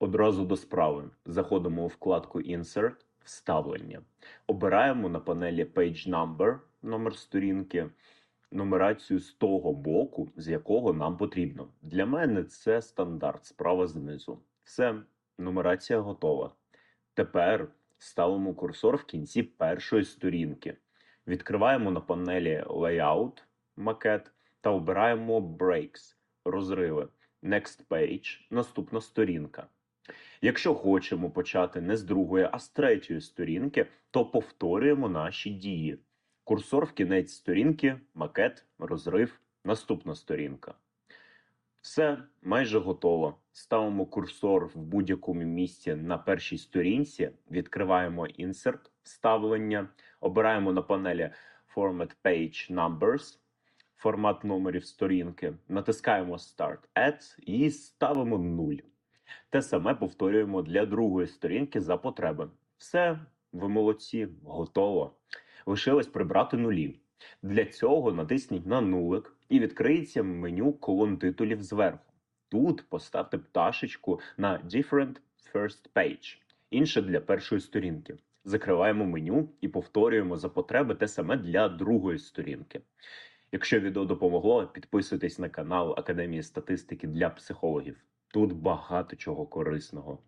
Одразу до справи. Заходимо у вкладку Insert, вставлення. Обираємо на панелі Page Number, номер сторінки, нумерацію з того боку, з якого нам потрібно. Для мене це стандарт справа знизу. Все, нумерація готова. Тепер ставимо курсор в кінці першої сторінки. Відкриваємо на панелі Layout, макет та обираємо Breaks, розриви. Next page, наступна сторінка. Якщо хочемо почати не з другої, а з третьої сторінки, то повторюємо наші дії. Курсор в кінець сторінки, макет, розрив, наступна сторінка. Все майже готово. Ставимо курсор в будь-якому місці на першій сторінці, відкриваємо Insert, вставлення, обираємо на панелі Format Page Numbers, формат номерів сторінки, натискаємо Start Add і ставимо 0. Те саме повторюємо для другої сторінки за потреби. Все, ви молодці, готово. Лишилось прибрати нулі. Для цього натисніть на нулик і відкриється меню колон титулів зверху. Тут поставте пташечку на Different First Page, інше для першої сторінки. Закриваємо меню і повторюємо за потреби те саме для другої сторінки. Якщо відео допомогло, підписуйтесь на канал Академії статистики для психологів. Тут багато чого корисного.